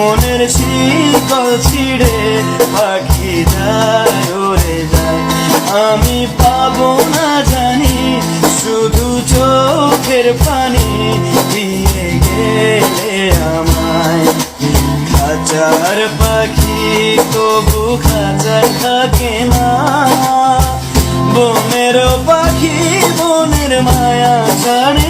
মনের শিকল ছিঁড়ে পাখি যায়, ওরে যায়। আমি পাবো না জানি, শুধু চোখের পানি দিয়ে গেলে আমায়। খাঁচার পাখি তবু খাঁচার থাকে না। বনের পাখি বনের মায়া ছাড়ে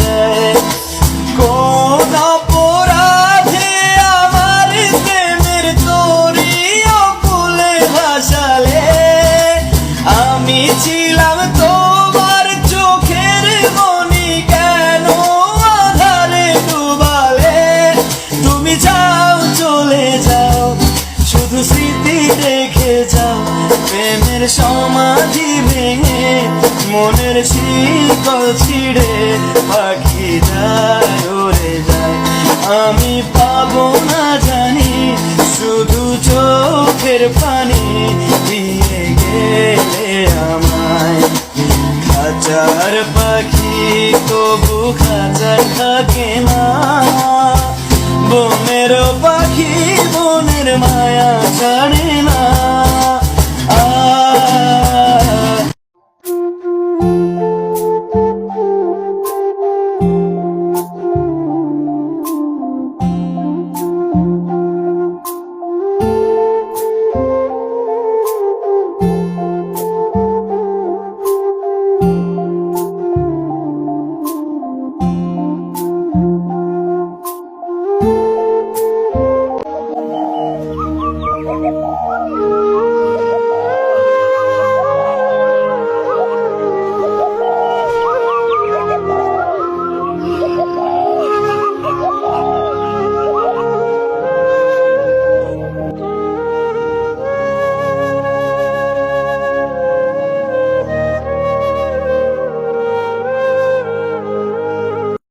প্রেমের সমাধি ভেঙে, মনের শিকল ছিঁড়ে, পাখি যায়, ওরে যায়। আমি পাবো না জানি, শুধু চোখের পানি দিয়ে গেলে আমায়। খাঁচার পাখি তবু খাঁচার থাকে না। বনের পাখি বনের মায়া